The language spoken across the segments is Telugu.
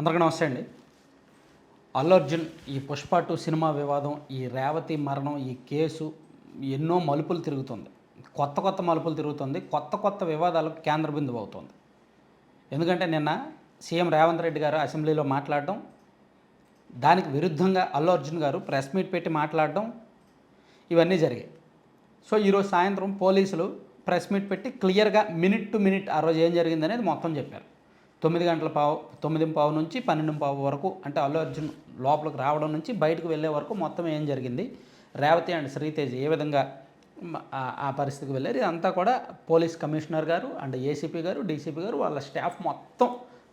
అందరికీ నమస్తే అండి. అల్లు అర్జున్ ఈ పుష్ప టూ సినిమా వివాదం ఈ రేవతి మరణం ఈ కేసు ఎన్నో మలుపులు తిరుగుతుంది. కొత్త కొత్త మలుపులు తిరుగుతుంది. కొత్త కొత్త వివాదాలకు కేంద్ర బిందువు అవుతుంది. ఎందుకంటే నిన్న సీఎం రేవంత్ రెడ్డి గారు అసెంబ్లీలో మాట్లాడడం దానికి విరుద్ధంగా అల్లు అర్జున్ గారు ప్రెస్ మీట్ పెట్టి మాట్లాడడం ఇవన్నీ జరిగాయి. సో ఈరోజు సాయంత్రం పోలీసులు ప్రెస్ మీట్ పెట్టి క్లియర్గా మినిట్ టు మినిట్ ఆ రోజు ఏం జరిగిందనేది మొత్తం చెప్పారు. తొమ్మిది గంటల పావు తొమ్మిది పావు నుంచి పన్నెండు పావు వరకు అంటే అల్లు అర్జున్ లోపలికి రావడం నుంచి బయటకు వెళ్ళే వరకు మొత్తం ఏం జరిగింది? రేవతి అండ్ శ్రీతేజ్ ఏ విధంగా ఆ- ఆ పరిస్థితికి వెళ్ళారు? ఇదంతా కూడా పోలీస్ కమిషనర్ గారు అండ్ ఏసీపీ గారు డీసీపీ గారు వాళ్ళ స్టాఫ్ మొత్తం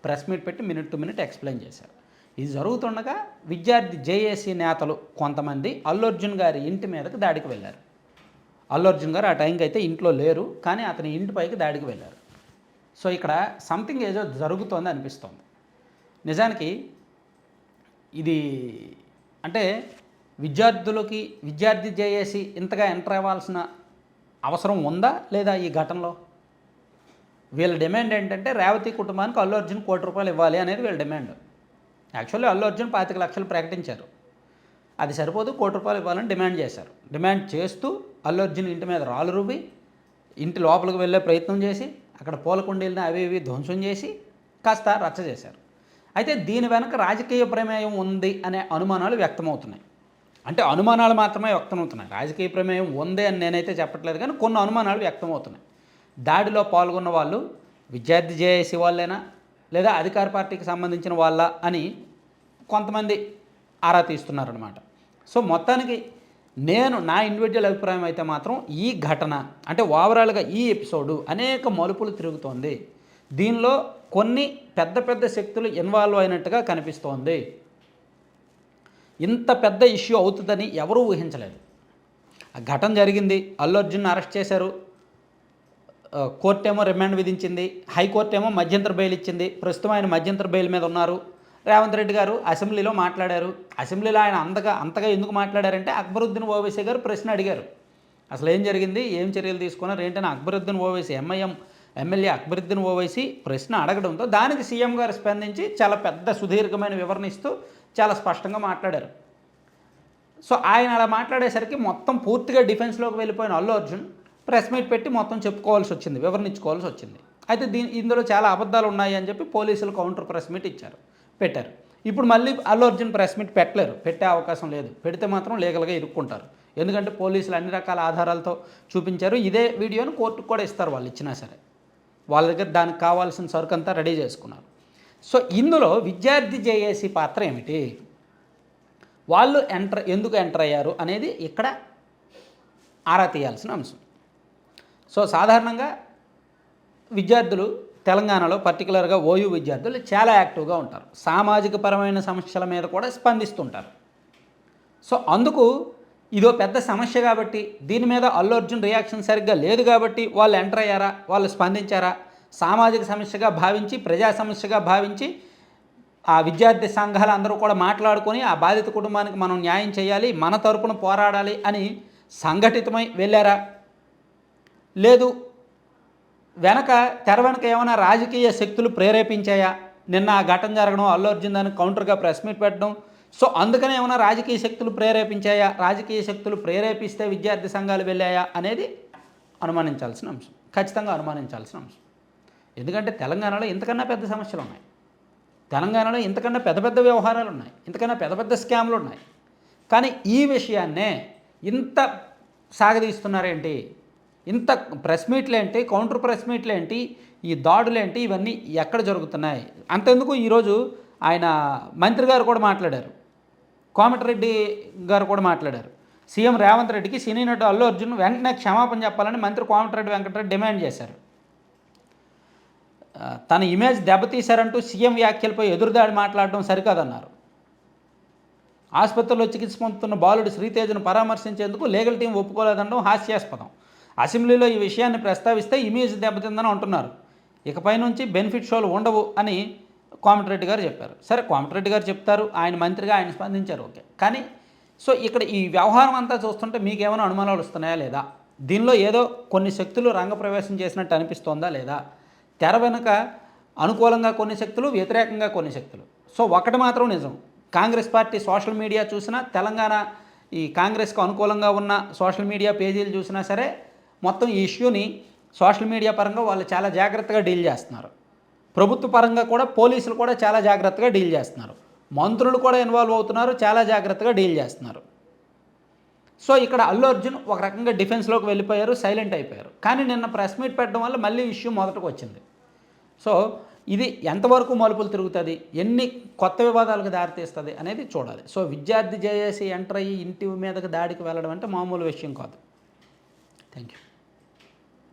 ప్రెస్ మీట్ పెట్టి మినిట్ టు మినిట్ ఎక్స్ప్లెయిన్ చేశారు. ఇది జరుగుతుండగా విద్యార్థి జేఏసీ నేతలు కొంతమంది అల్లు అర్జున్ గారి ఇంటి మీదకి దాడికి వెళ్ళారు. అల్లు అర్జున్ గారు ఆ టైంకి అయితే ఇంట్లో లేరు కానీ అతని ఇంటి పైకి దాడికి వెళ్ళారు. సో ఇక్కడ సంథింగ్ ఏదో జరుగుతోంది అనిపిస్తుంది. నిజానికి ఇది అంటే విద్యార్థులకి విద్యార్థి జేఏసి ఇంతగా ఎంటర్ అవ్వాల్సిన అవసరం ఉందా లేదా ఈ ఘటనలో? వీళ్ళ డిమాండ్ ఏంటంటే రేవతి కుటుంబానికి అల్లు అర్జున్ కోటి రూపాయలు ఇవ్వాలి అనేది వీళ్ళ డిమాండ్ యాక్చువల్లీ అల్లు అర్జున్ పాతిక లక్షలు ప్రకటించారు. అది సరిపోదు కోటి రూపాయలు ఇవ్వాలని డిమాండ్ చేశారు. డిమాండ్ చేస్తూ అల్లు అర్జున్ ఇంటి మీద రాళ్ళు రువ్వి ఇంటి లోపలికి వెళ్ళే ప్రయత్నం చేసి అక్కడ పూలకుండీలని అవి ఇవి ధ్వంసం చేసి కాస్త రచ్చ చేశారు. అయితే దీని వెనక రాజకీయ ప్రమేయం ఉంది అనే అనుమానాలు వ్యక్తమవుతున్నాయి. అంటే అనుమానాలు మాత్రమే వ్యక్తమవుతున్నాయి. రాజకీయ ప్రమేయం ఉంది అని నేనైతే చెప్పట్లేదు కానీ కొన్ని అనుమానాలు వ్యక్తమవుతున్నాయి. దాడిలో పాల్గొన్న వాళ్ళు విద్యార్థి జేఏసీ వాళ్ళేనా లేదా అధికార పార్టీకి సంబంధించిన వాళ్ళ అని కొంతమంది ఆరా తీస్తున్నారనమాట సో మొత్తానికి నేను నా ఇండివిజువల్ అభిప్రాయం అయితే మాత్రం ఈ ఘటన అంటే ఓవరాల్గా ఈ ఎపిసోడు అనేక మలుపులు తిరుగుతోంది. దీనిలో కొన్ని పెద్ద పెద్ద శక్తులు ఇన్వాల్వ్ అయినట్టుగా కనిపిస్తోంది. ఇంత పెద్ద ఇష్యూ అవుతుందని ఎవరూ ఊహించలేదు. ఆ ఘటన జరిగింది అల్లు అర్జున్ అరెస్ట్ చేశారు. ఆ, కోర్టేమో రిమాండ్ విధించింది. హైకోర్టు ఏమో మధ్యంతర బెయిల్ ఇచ్చింది. ప్రస్తుతం ఆయన మధ్యంతర బెయిల్ మీద ఉన్నారు. రేవంత్ రెడ్డి గారు అసెంబ్లీలో మాట్లాడారు. అసెంబ్లీలో ఆయన అంతగా అంతగా ఎందుకు మాట్లాడారంటే అక్బరుద్దీన్ ఓవైసీ గారు ప్రశ్న అడిగారు. అసలు ఏం జరిగింది? ఏం చర్యలు తీసుకున్నారు? ఏంటని అక్బరుద్దీన్ ఓవైసీ ఎంఐఎం ఎమ్మెల్యే అక్బరుద్దీన్ ఓవైసీ ప్రశ్న అడగడంతో దానికి సీఎం గారు స్పందించి చాలా పెద్ద సుదీర్ఘమైన వివరణ ఇస్తూ చాలా స్పష్టంగా మాట్లాడారు. సో ఆయన అలా మాట్లాడేసరికి మొత్తం పూర్తిగా డిఫెన్స్లోకి వెళ్ళిపోయిన అల్లు అర్జున్ ప్రెస్ మీట్ పెట్టి మొత్తం చెప్పుకోవాల్సి వచ్చింది వివరణ ఇచ్చుకోవాల్సి వచ్చింది. అయితే దీని ఇందులో చాలా అబద్ధాలు ఉన్నాయి అని చెప్పి పోలీసులు కౌంటర్ ప్రెస్ మీట్ ఇచ్చారు. పెట్టారు. ఇప్పుడు మళ్ళీ అల్లు అర్జున్ ప్రెస్ మీట్ పెట్టలేరు. పెట్టే అవకాశం లేదు. పెడితే మాత్రం లీగల్గా ఇరుక్కుంటారు. ఎందుకంటే పోలీసులు అన్ని రకాల ఆధారాలతో చూపించారు. ఇదే వీడియోను కోర్టుకు కూడా ఇస్తారు వాళ్ళు ఇచ్చినా సరే. వాళ్ళ దగ్గర దానికి కావాల్సిన సరుకు అంతా రెడీ చేసుకున్నారు. సో ఇందులో విద్యార్థి జేఏసీ పాత్ర ఏమిటి? వాళ్ళు ఎంటర్ ఎందుకు ఎంటర్ అయ్యారు అనేది ఇక్కడ ఆరా తీయాల్సిన అంశం. సో సాధారణంగా విద్యార్థులు తెలంగాణలో పర్టికులర్గా ఓయూ విద్యార్థులు చాలా యాక్టివ్గా ఉంటారు. సామాజిక పరమైన సమస్యల మీద కూడా స్పందిస్తుంటారు. సో అందుకు ఇదో పెద్ద సమస్య కాబట్టి దీని మీద అల్లు అర్జున్ రియాక్షన్ సరిగ్గా లేదు కాబట్టి వాళ్ళు ఎంటర్ అయ్యారా వాళ్ళు స్పందించారా? సామాజిక సమస్యగా భావించి ప్రజా సమస్యగా భావించి ఆ విద్యార్థి సంఘాలు అందరూ కూడా మాట్లాడుకొని ఆ బాధిత కుటుంబానికి మనం న్యాయం చేయాలి మన తరపున పోరాడాలి అని సంఘటితమై వెళ్ళారా? లేదు వెనక తెర వెనక ఏమైనా రాజకీయ శక్తులు ప్రేరేపించాయా? నిన్న ఆ ఘటన జరగడం అల్లు అర్జున్ దానికి కౌంటర్గా ప్రెస్ మీట్ పెట్టడం. సో అందుకనే ఏమైనా రాజకీయ శక్తులు ప్రేరేపించాయా? రాజకీయ శక్తులు ప్రేరేపిస్తే విద్యార్థి సంఘాలు వెళ్ళాయా? అనేది అనుమానించాల్సిన అంశం. ఖచ్చితంగా అనుమానించాల్సిన అంశం. ఎందుకంటే తెలంగాణలో ఇంతకన్నా పెద్ద సమస్యలు ఉన్నాయి. తెలంగాణలో ఇంతకన్నా పెద్ద పెద్ద వ్యవహారాలు ఉన్నాయి. ఇంతకన్నా పెద్ద పెద్ద స్కామ్లు ఉన్నాయి. కానీ ఈ విషయాన్నే ఇంత సాగదీస్తున్నారేంటి? ఇంత ప్రెస్ మీట్లు ఏంటి కౌంటర్ ప్రెస్ మీట్లు ఏంటి ఈ దాడులేంటి ఇవన్నీ ఎక్కడ జరుగుతున్నాయి? అంతెందుకు ఈరోజు ఆయన మంత్రి గారు కూడా మాట్లాడారు. కోమటిరెడ్డి గారు కూడా మాట్లాడారు. సీఎం రేవంత్ రెడ్డికి సినీ నటు అల్లు అర్జున్ వెంటనే క్షమాపణ చెప్పాలని మంత్రి కోమటిరెడ్డి వెంకటరెడ్డి డిమాండ్ చేశారు. తన ఇమేజ్ దెబ్బతీశారంటూ సీఎం వ్యాఖ్యలపై ఎదురుదాడి మాట్లాడడం సరికాదన్నారు. ఆసుపత్రిలో చికిత్స పొందుతున్న బాలుడు శ్రీతేజను పరామర్శించేందుకు లీగల్ టీం ఒప్పుకోలేదనడం హాస్యాస్పదం. అసెంబ్లీలో ఈ విషయాన్ని ప్రస్తావిస్తే ఇమేజ్ దెబ్బతిందని అంటున్నారు. ఇకపై నుంచి బెనిఫిట్ షోలు ఉండవు అని కోమటిరెడ్డి గారు చెప్పారు. సరే కోమటిరెడ్డి గారు చెప్తారు ఆయన మంత్రిగా ఆయన స్పందించారు ఓకే. కానీ సో ఇక్కడ ఈ వ్యవహారం అంతా చూస్తుంటే మీకేమైనా అనుమానాలు వస్తున్నాయా లేదా? దీనిలో ఏదో కొన్ని శక్తులు రంగప్రవేశం చేసినట్టు అనిపిస్తోందా లేదా? తెర వెనుక అనుకూలంగా కొన్ని శక్తులు వ్యతిరేకంగా కొన్ని శక్తులు. సో ఒకటి మాత్రం నిజం. కాంగ్రెస్ పార్టీ సోషల్ మీడియా చూసినా తెలంగాణ ఈ కాంగ్రెస్కు అనుకూలంగా ఉన్న సోషల్ మీడియా పేజీలు చూసినా సరే మొత్తం ఈ ఇష్యూని సోషల్ మీడియా పరంగా వాళ్ళు చాలా జాగ్రత్తగా డీల్ చేస్తున్నారు. ప్రభుత్వ పరంగా కూడా పోలీసులు కూడా చాలా జాగ్రత్తగా డీల్ చేస్తున్నారు. మంత్రులు కూడా ఇన్వాల్వ్ అవుతున్నారు చాలా జాగ్రత్తగా డీల్ చేస్తున్నారు. సో ఇక్కడ అల్లు అర్జున్ ఒక రకంగా డిఫెన్స్లోకి వెళ్ళిపోయారు సైలెంట్ అయిపోయారు. కానీ నిన్న ప్రెస్ మీట్ పెట్టడం వల్ల మళ్ళీ ఇష్యూ మొదటకు వచ్చింది. సో ఇది ఎంతవరకు మలుపులు తిరుగుతుంది ఎన్ని కొత్త వివాదాలకు దారితీస్తుంది అనేది చూడాలి. సో విద్యార్థి జేఏసీ ఎంటర్ అయ్యి ఇంటి మీదకి దాడికి వెళ్ళడం అంటే మామూలు విషయం కాదు. Thank you